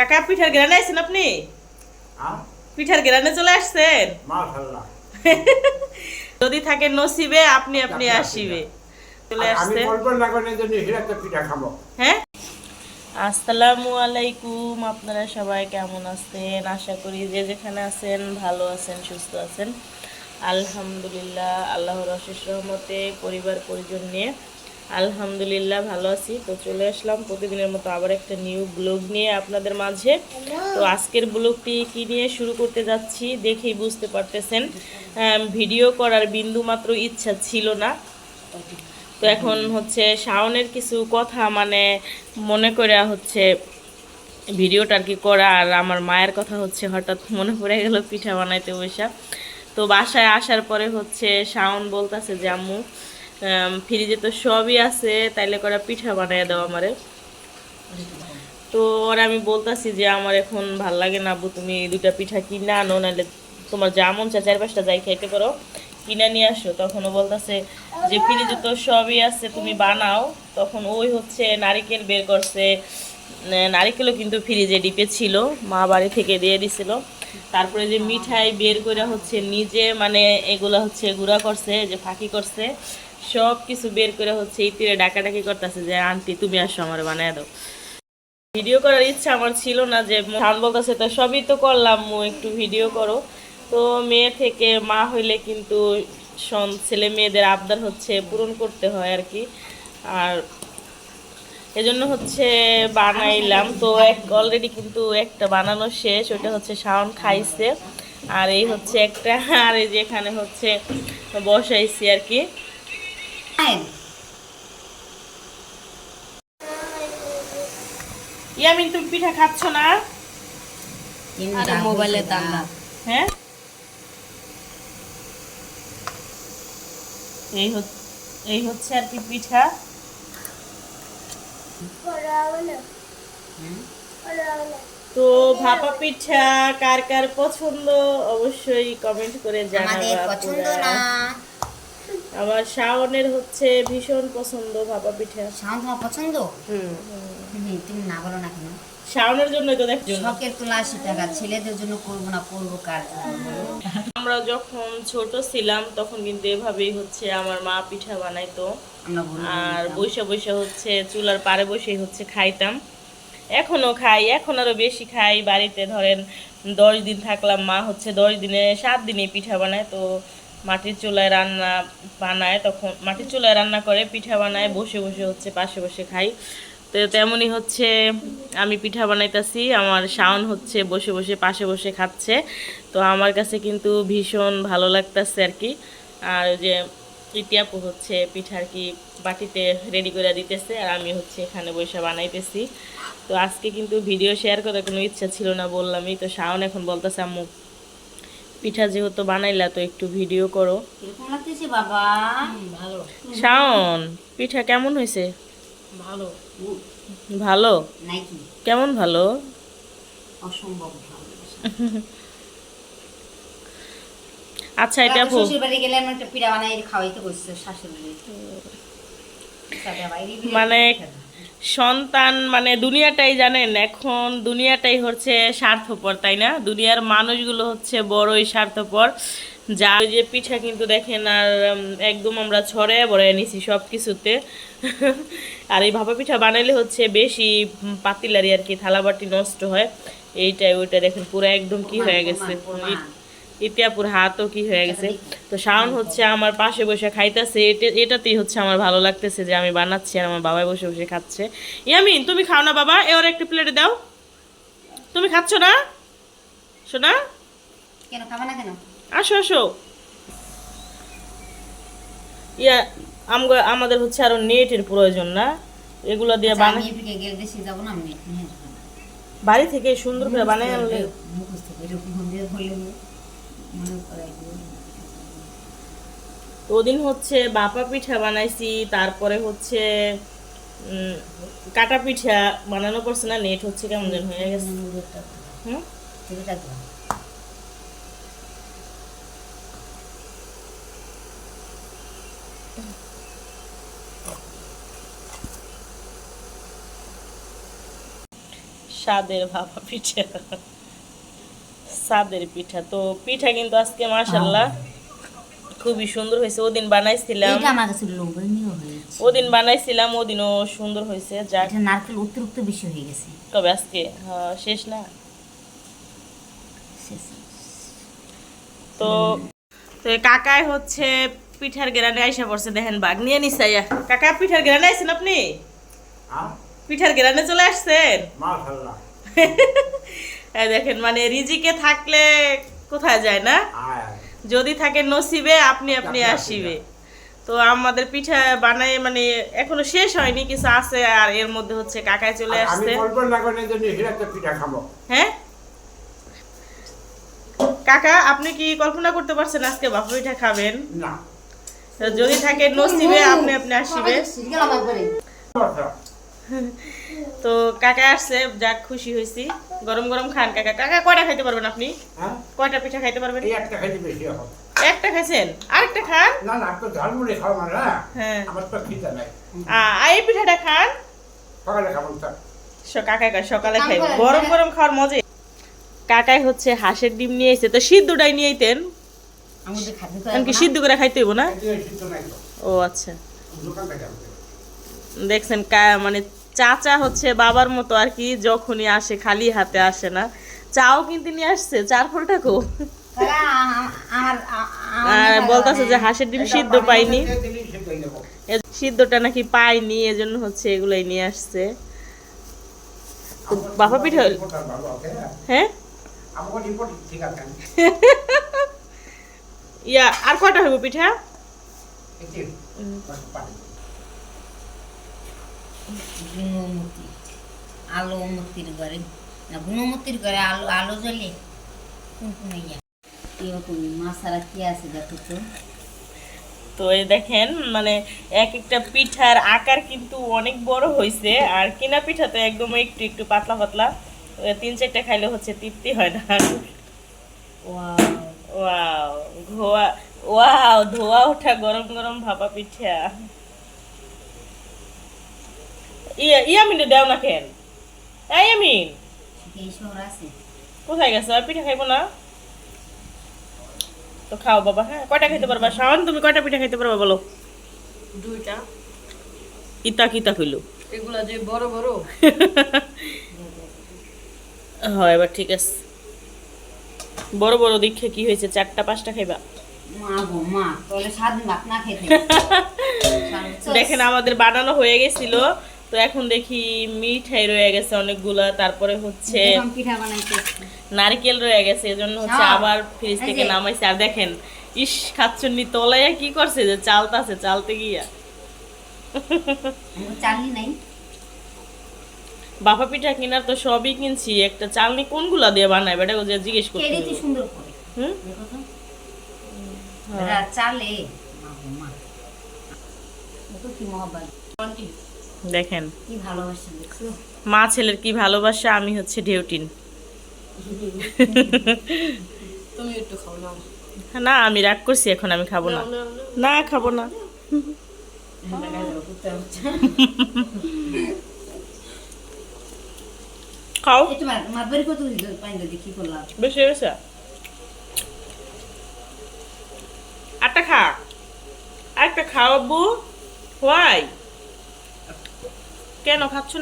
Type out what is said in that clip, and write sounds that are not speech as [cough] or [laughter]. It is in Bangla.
কাকা পিঠার গ্রানে আছেন আপনি? পিঠার গ্রানে চলে আসছেন? [laughs] যদি থাকে নসিবে আপনি আপনি আসিবে। চলে আসছে। হ্যাঁ? আসসালামু আলাইকুম আপনারা সবাই কেমন আছেন? আশা করি যে যেখানে আছেন ভালো আছেন সুস্থ আছেন। আলহামদুলিল্লাহ আল্লাহর অশেষ রহমতে পরিবার পরিজন নিয়ে আলহামদুলিল্লাহ ভালো আছি। তো চলে আসলাম প্রতিদিনের মতো আবার একটা নিউ ব্লগ নিয়ে আপনাদের মাঝে। তো আজকের ব্লগটি কি নিয়ে শুরু করতে যাচ্ছি দেখেই বুঝতে পারতেছেন। ভিডিও করার বিন্দু মাত্র ইচ্ছা ছিল না। তো এখন হচ্ছে শাওনের কিছু কথা মানে মনে করে হচ্ছে ভিডিওটা আর কি করা আর আমার মায়ের কথা হচ্ছে হঠাৎ মনে পড়ে গেল পিঠা বানাইতে বসা। তো বাসায় আসার পরে হচ্ছে শাওন বলতেছে যে আম্মু আম, ফ্রিজে তো সবই আছে, তাইলে করে পিঠা বানাই দাও আমারে। তো ওরা আমি বলতাছি যে, আমার এখন ভালো লাগে না আব্বু, তুমি দুটা পিঠা কিনে আনো নাহলে তোমার যা মন চার পাঁচটা যাই খাইতে পারো। কিনে নিয়ে আসো। তখন ও বলতেছে যে, ফ্রিজে তো সবই আছে, তুমি বানাও। তখন ওই হচ্ছে নারিকেল বের করছে। নারিকেলও কিন্তু ফ্রিজে ডিপে ছিল, মা বাড়ি থেকে দিয়ে দিছিল। তারপরে যে মিঠাই বের করে হচ্ছে নিজে মানে এগুলো হচ্ছে গুঁড়া করছে, যে ফাঁকি করছে। সব কিছু বের করে হচ্ছে এই তীরে ডাকাডাকি করতেছে যে, আন্টি, তুমি আসো, আমার বানায় দাও। ভিডিও করার ইচ্ছা আমার ছিল না যে ধান বলতেছে, তো সবই তো করলাম, মু একটু ভিডিও করো। তো মেয়ে থেকে মা হইলে কিন্তু ছেলে মেয়েদের আবদার হচ্ছে পূরণ করতে হয় আর কি। আর এজন্য হচ্ছে বানাইলাম। তো এক অলরেডি কিন্তু একটা বানানো শেষ ওটা হচ্ছে শাওন খাইছে। আর এই হচ্ছে একটা, আর এই যে এখানে হচ্ছে বসাইছি আর কি। ইয়ামিন তুমি পিঠা খাচ্ছ না? আরে মোবাইলে দাম না। হ্যাঁ? এই হচ্ছে এই হচ্ছে আর কি পিঠা। তো ভাপা পিঠা কার কার পছন্দ অবশ্যই কমেন্ট করে জানাব আমাদের পছন্দ না। আমার শাওনের হচ্ছে ভীষণ পছন্দ ভাপা পিঠা। শাওন তোমার পছন্দ? হুম। তুমি না বলো না কেন। শাওনের জন্য তো দেখছ। শখের তোলা আশি টাকা ছেলেদের জন্য করব না করব কার আমরা যখন ছোট ছিলাম তখন কিন্তু এভাবেই হচ্ছে আমার মা পিঠা বানাইতো। আর বৈশা বৈশা হচ্ছে চুলার পাড়ে বসেই হচ্ছে খাইতাম। এখনও খাই এখন আরও বেশি খাই। বাড়িতে ধরেন দশ দিন থাকলাম মা হচ্ছে দশ দিনে সাত দিনে পিঠা বানায়। তো মাটির চুলায় রান্না বানায়, তখন মাটির চুলায় রান্না করে, পিঠা বানায়, বসে বসে হচ্ছে, পাশে বসে খাই। তো তেমনই হচ্ছে, আমি পিঠা বানাইতেছি, আমার শাওন হচ্ছে, বসে বসে, পাশে বসে খাচ্ছে। তো আমার কাছে কিন্তু ভীষণ ভালো লাগতেছে আর কি। আর যে ইতিয়াপু হচ্ছে, পিঠা আর কি বাটিতে রেডি করে দিতেছে, আর আমি হচ্ছে এখানে বসে বানাইতেছি। তো আজকে কিন্তু ভিডিও শেয়ার করার কোনো ইচ্ছা ছিল না বললামই, তো শাওন এখন বলতেছে, আম্মু পিঠা যেহেতু বানাইলা তো একটু ভিডিও করো। বাবা। শাওন পিঠা কেমন হয়েছে? ভালো। ভালো? কেমন ভালো? অসম্ভব আচ্ছা এটা শ্বশুর বাড়ি গেলে আমি একটা পিঠা বানাই খাওয়াইতে বসছে শাশুড়ি। মানে সন্তান মানে দুনিয়াটাই জানেন, এখন দুনিয়াটাই হচ্ছে স্বার্থপর, তাই না? দুনিয়ার মানুষগুলো হচ্ছে বড়ই স্বার্থপর। যা ওই যে পিঠা কিন্তু দেখেন আর একদম আমরা ছড়ে বড়াই নিছি সব কিছুতে [laughs] আর এই ভাপা পিঠা বানাইলে হচ্ছে বেশি পাতিলারি আর কি, থালাবাটি নষ্ট হয়। এইটাই, ওইটা দেখেন পুরো একদম কি হয়ে গেছে। ইতিয়াপুর হাতও কি হয়ে গেছে। তো শাওন হচ্ছে আমার পাশে বসে খাইতেছে। এটাতেই হচ্ছে আমার ভালো লাগতেছে যে আমি বানাচ্ছি আর আমার বাবাই বসে বসে খাচ্ছে। ইয়ামিন তুমি খাও না বাবা এ ওর একটা প্লেটে দাও। তুমি খাচ্ছ না? শোনা কেন খাবে না কেন? আসো আসো। ইয়া আমগো- আমাদের হচ্ছে আরও নেটের প্রয়োজন না। এগুলো দিয়ে আচ্ছা, আমি বানাই এদিকে গেলে দেশে যাব না আমি নিয়ে বাড়ি থেকে সুন্দর করে বানাই আনলে ওদিন হচ্ছে বাপা পিঠা বানাইছি তারপরে হচ্ছে কাটা পিঠা বানানো পড়ছে না নেট হচ্ছে কেমন যেন হয়ে গেছে। হুম? তো স্বাদের ভাপা পিঠা। স্বাদের পিঠা। তো পিঠা কিন্তু আজকে মাশাল্লাহ খুবই সুন্দর হয়েছে। ওদিন বানাইছিলাম। ওদিন বানাইছিলাম ওদিনও সুন্দর হয়েছে। এটা নারকেল অতিরিক্ত বেশি হয়ে গেছে। তবে আজকে? হ্যাঁ, শেষ না? তো তো কাকাই হচ্ছে পিঠার গেরানে আইসা পড়ছে দেখেন বাঘ। নিয়ে নিসাইয়া কাকা পিঠার গেরানে আইছেন আপনি? পিঠার গেরানে চলে আসছেন? মাশাল্লাহ এই [laughs] দেখেন মানে রিজিকে থাকলে কোথায় যায় না? যদি থাকে নসিবে আপনি আপনি আসিবে। তো আমাদের পিঠা বানাই মানে এখনও শেষ হয়নি কিছু আছে আর এর মধ্যে হচ্ছে কাকায় চলে আসছে। কল্পনা করি যে হের একটা পিঠা খাব। হ্যাঁ? কাকা আপনি কি কল্পনা করতে পারছেন আজকে বাপু পিঠা খাবেন? না। যদি থাকে নসিবে আপনি আপনি আসিবে। তো কাকা আসছে যাক খুশি হয়েছি। গরম গরম খান কাকা। কাকা কয়টা খাইতে পারবেন আপনি? হ্যাঁ? কয়টা পিঠা খাইতে পারবেন? একটা খাইতে বেশি হবে একটা খাইছেন? আরেকটা খান? না না ঝালমুড়ি খাওয়া মানে না হ্যাঁ। আমার তো খিদে নাই। আ- আর এই পিঠাটা খান? সকালে খাব তো স- কাকাই কয় সকালে খাইব। গরম গরম খাওয়ার মজা কাকাই হচ্ছে হাঁসের ডিম নিয়ে এসে তো সিদ্ধটাই নিয়ে আইতেন? কি সিদ্ধ করে খাইতে হইব না? ও আচ্ছা। দেখছেন কা- মানে চাচা হচ্ছে বাবার মতো আর কি যখনই আসে খালি হাতে আসে না। চাও কিন্তু নিয়ে আসছে চার আমার আ- আর বলতেছে যে হাঁসের ডিম সিদ্ধ পাইনি। সিদ্ধটা নাকি পাইনি এজন্য হচ্ছে এগুলাই নিয়ে আসছে। বাবা পিঠা হ্যাঁ। আমার ঠিক আছে। ইয়া আর কয়টা হইব পিঠা। গুণমতি আলো মতির ঘরে। না গুণমতির ঘরে আলো আলো জ্বলে কোন কোন ইয়া এরকম মাছ ছাড়া কি আছে দেখো তো। তো এই দেখেন মানে এক একটা পিঠার আকার কিন্তু অনেক বড় হয়েছে আর কিনা পিঠা তো একদম একটু একটু পাতলা পাতলা। তিন চারটা খাইলে হচ্ছে তৃপ্তি হয় না। ওয়াও। ওয়াও ধোয়া ওয়াও ধোয়া ওঠা গরম গরম ভাপা পিঠা। ইয়া ইয়ামিনে দেও না কেন এই ইয়ামিন কোথায় গেছো পিঠা খাইবো না তো খাও বাবা হ্যাঁ কয়টা খাইতে পারবা শাওন তুমি কয়টা পিঠা খাইতে পারবা বলো দুইটা ইতা কিতা কইলো এগুলা যে বড় বড় হয় এবার ঠিক আছে বড় বড় দীক্ষা কি হয়েছে চারটা পাঁচটা খাইবা মা গো মা তাহলে সারাদিন ভাত না খেতে দেখেন আমাদের বানানো হয়ে গেছিল তো এখন দেখি মিঠাই রয়ে গেছে অনেকগুলা তারপরে হচ্ছে নারকেল রয়ে গেছে এজন্য হচ্ছে। আবার ফ্রিজ থেকে। নামাইছে। আর দেখেন ইস খাচ্ছন্নি তলাইয়া কি করছে যে চালতাছে চালতে গিয়া। নাই। বাপা পিঠা কিনার তো সবই কিনছি একটা চালনি কোনগুলা দিয়ে বানায় বেটা? যে জিজ্ঞেস হবে। সুন্দর করে। হুম? হ্যাঁ। চালে। মা। কি মহব্বত। দেখেন। কি ভালোবাসা দেখছ? মা ছেলের কি ভালোবাসা? আমি হচ্ছে ঢেউটিন তুমি একটু খাও না না আমি রাগ করছি এখন আমি খাব না। না খাব না। খাও। বেশি গেছে। আটটা খা। আরেকটা খাও আব্বু। হোয়াই কেন খাচ্ছ